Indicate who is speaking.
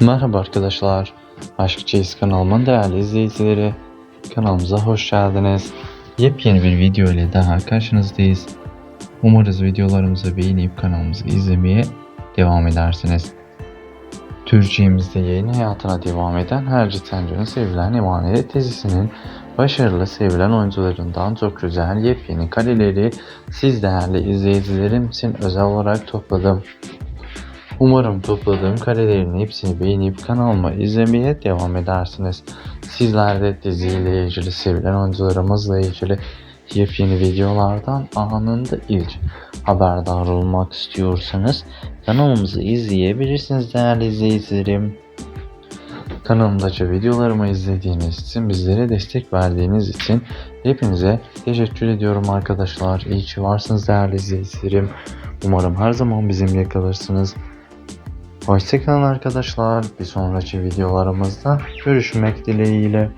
Speaker 1: Merhaba arkadaşlar. Aşk Çeyiz kanalımın değerli izleyicileri. Kanalımıza hoş geldiniz. Yepyeni bir video ile daha karşınızdayız. Umarız videolarımızı beğenip kanalımızı izlemeye devam edersiniz. Türkçemizde yayın hayatına devam eden Hercih Tencer'in sevilen Emanet dizisinin başarılı sevilen oyuncularından çok güzel yepyeni kareleri siz değerli izleyicilerim için özel olarak topladım. Umarım topladığım karelerin hepsini beğenip kanalıma izlemeye devam edersiniz. Sizler de diziyle ilgili sevilen oyuncularımızla ilgili yepyeni videolardan anında ilk haberdar olmak istiyorsanız kanalımızı izleyebilirsiniz değerli izleyicilerim. Kanalımdaki videolarımı izlediğiniz için, bizlere destek verdiğiniz için hepinize teşekkür ediyorum arkadaşlar. İyi ki varsınız değerli izleyicilerim. Umarım her zaman bizimle kalırsınız. Hoşçakalın arkadaşlar. Bir sonraki videolarımızda görüşmek dileğiyle.